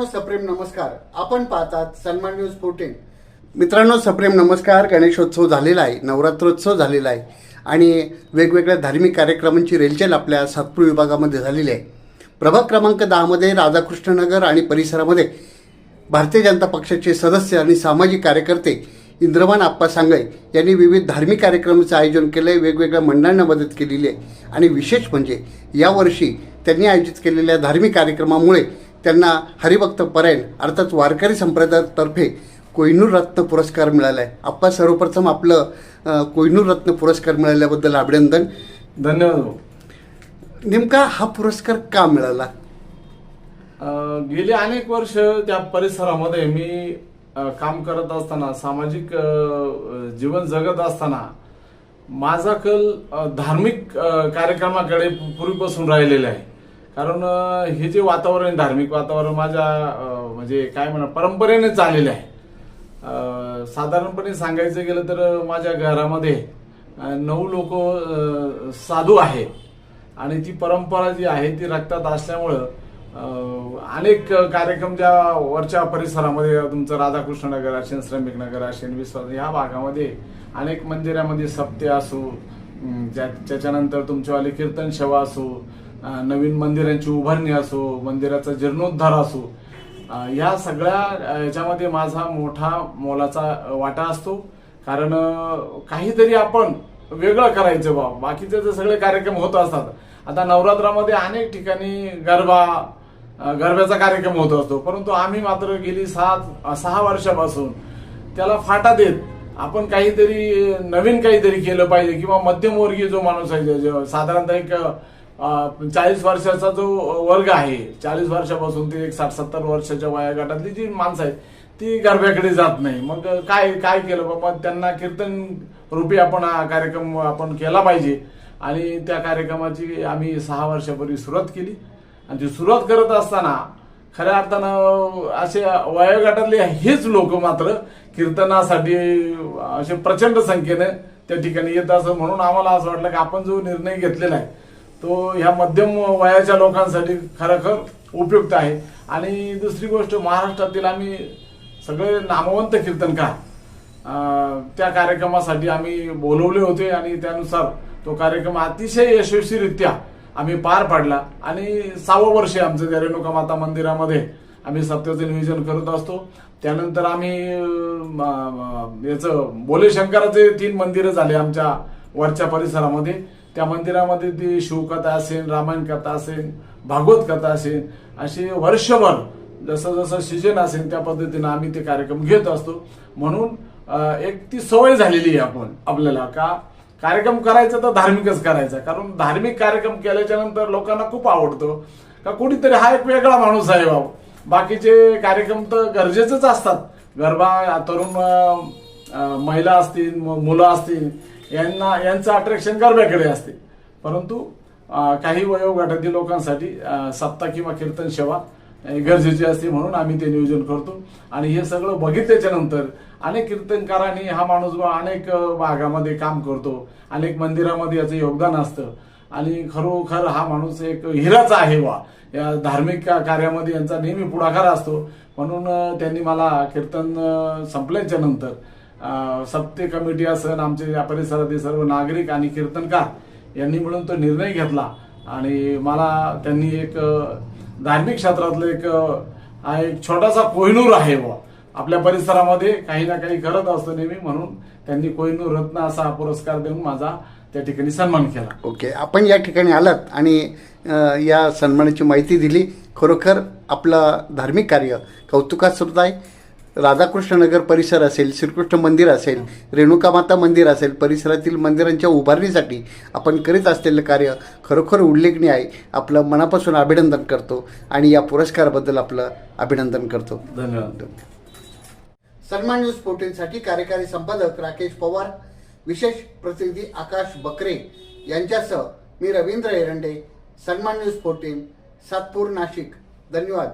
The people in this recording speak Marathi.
मित्रांनो सप्रेम नमस्कार. आपण पाहतात सन्मान न्यूज फोर्टीन. मित्रांनो सप्रेम नमस्कार. गणेशोत्सव झालेला आहे नवरात्रोत्सव झालेला आहे आणि वेगवेगळ्या धार्मिक कार्यक्रमांची रेलचेल आपल्या सातपूर विभागामध्ये झालेली आहे. प्रभाग क्रमांक दहामध्ये राधाकृष्णनगर आणि परिसरामध्ये भारतीय जनता पक्षाचे सदस्य आणि सामाजिक कार्यकर्ते इंद्रमान आप्पा सांगळे यांनी विविध धार्मिक कार्यक्रमाचं आयोजन केलं आहे वेगवेगळ्या मंडळांना मदत केलेली आहे. आणि विशेष म्हणजे यावर्षी त्यांनी आयोजित केलेल्या धार्मिक कार्यक्रमामुळे त्यांना हरिभक्त परायण अर्थात वारकरी संप्रदायातर्फे कोहिनूर रत्न पुरस्कार मिळाला आहे आप्पा सर्वप्रथम आपलं कोहिनूर रत्न पुरस्कार मिळाल्याबद्दल अभिनंदन. धन्यवाद. नेमका हा पुरस्कार का मिळाला? गेली अनेक वर्ष त्या परिसरामध्ये मी काम करत असताना सामाजिक जीवन जगत असताना माझा कल धार्मिक कार्यक्रमाकडे पूर्वीपासून राहिलेला आहे. कारण हे जे वातावरण धार्मिक वातावरण माझ्या म्हणजे काय म्हणा परंपरेने चाललेलं आहे. साधारणपणे सांगायचं गेलं तर माझ्या घरामध्ये नऊ लोक साधू आहेत. आणि ती परंपरा जी आहे ती रक्तात असल्यामुळं अनेक कार्यक्रम ज्या वरच्या परिसरामध्ये तुमचं राधाकृष्णनगर असेल श्रमिक नगर असेल विश्वास ह्या भागामध्ये अनेक मंदिरामध्ये सप्ते असो ज्या- त्याच्यानंतर तुमच्यावाली कीर्तन सेवा असो नवीन मंदिरांची उभारणी असो मंदिराचा जीर्णोद्धार असो या सगळ्या याच्यामध्ये माझा मोठा मोलाचा वाटा असतो. कारण काहीतरी आपण वेगळं करायचं बा. बाकीचे जे सगळे कार्यक्रम होत असतात. आता नवरात्रामध्ये अनेक ठिकाणी गरबा गरब्याचा कार्यक्रम होत असतो. परंतु आम्ही मात्र गेली सात सहा वर्षापासून त्याला फाटा देत आपण काहीतरी नवीन काहीतरी केलं पाहिजे. किंवा मध्यमवर्गीय जो माणूस आहे साधारणतः एक चाळीस वर्षाचा जो वर्ग आहे चाळीस वर्षापासून ते एक साठ सत्तर वर्षाच्या वयागटातली जी माणसं आहेत ती गरब्याकडे जात नाही. मग काय काय केलं? बाबा त्यांना कीर्तन रूपी आपण हा कार्यक्रम आपण केला पाहिजे. आणि त्या कार्यक्रमाची आम्ही सहा वर्षापूर्वी सुरुवात केली. आणि ती सुरुवात करत असताना खऱ्या अर्थानं असे वयोगटातले हेच लोक मात्र कीर्तनासाठी असे प्रचंड संख्येने त्या ठिकाणी येत असं म्हणून आम्हाला असं वाटलं की आपण जो निर्णय घेतलेला आहे तो ह्या मध्यम वयाच्या लोकांसाठी खरोखर उपयुक्त आहे. आणि दुसरी गोष्ट महाराष्ट्रातील आम्ही सगळे नामवंत कीर्तनकार त्या कार्यक्रमासाठी आम्ही बोलवले होते आणि त्यानुसार तो कार्यक्रम अतिशय यशस्वीरित्या आम्ही पार पाडला. आणि सहावं वर्ष आमचं त्या रेणुका माता मंदिरामध्ये आम्ही सत्याचं नियोजन करत असतो. त्यानंतर आम्ही याचं बोले शंकराचे तीन मंदिरं झाले आमच्या वरच्या परिसरामध्ये. त्या मंदिरामध्ये ती शिवकथा असेल रामायण कथा असेल भागवत कथा असेल अशी वर्षभर जसं जसं सीजन असेल त्या पद्धतीनं आम्ही ते कार्यक्रम घेत असतो. म्हणून एक ती सवय झालेली आहे आपण आपल्याला का कार्यक्रम करायचा तर धार्मिकच करायचा. कारण धार्मिक कार्यक्रम केल्याच्यानंतर लोकांना खूप आवडतो. का कुणीतरी हा एक वेगळा माणूस आहे बाबा. बाकीचे कार्यक्रम तर गरजेचेच असतात. गरबा तरुण महिला असतील मुलं असतील यांना यांचं अट्रॅक्शन गरब्याकडे असते. परंतु काही वयोगटातील लोकांसाठी सप्ताह किंवा कीर्तन सेवा गरजेची असते म्हणून आम्ही ते नियोजन करतो. आणि हे सगळं बघितल्याच्या नंतर अनेक कीर्तनकारांनी हा माणूस अनेक भागामध्ये काम करतो. अनेक मंदिरामध्ये याचं योगदान असतं. आणि खरोखर हा माणूस एक हिराचा आहे वा या धार्मिक का- कार्यामध्ये यांचा नेहमी पुढाकार असतो. म्हणून त्यांनी मला कीर्तन संपल्याच्या नंतर सत्य सप्ते कमिटी असन आमचे या परिसरातील सर्व नागरिक आणि कीर्तनकार यांनी मिळून तो निर्णय घेतला. आणि मला त्यांनी एक धार्मिक क्षेत्रातलं एक हा एक छोटासा कोहिनूर आहे बुवा. आपल्या परिसरामध्ये काही ना काही करत असतो नेहमी म्हणून त्यांनी कोहिनूर रत्न असा हा पुरस्कार देऊन माझा त्या ठिकाणी सन्मान केला. ओके आपण या ठिकाणी आलात आणि या सन्मानाची माहिती दिली. खरोखर आपलं धार्मिक कार्य कौतुकास्पद आहे. राधाकृष्ण नगर परिसर असेल श्रीकृष्ण मंदिर असेल रेणुका माता मंदिर असेल परिसरातील मंदिरांच्या उभारणीसाठी आपण करीत असलेलं कार्य खरोखर उल्लेखनीय आहे. आपलं मनापासून अभिनंदन करतो आणि या पुरस्काराबद्दल आपलं अभिनंदन करतो. धन्यवाद. सन्मान न्यूज फोर्टीनसाठी कार्यकारी संपादक राकेश पवार विशेष प्रतिनिधी आकाश बकरे यांच्यासह मी रवींद्र एरंडे सन्मान न्यूज फोर्टीन सातपूर नाशिक. धन्यवाद.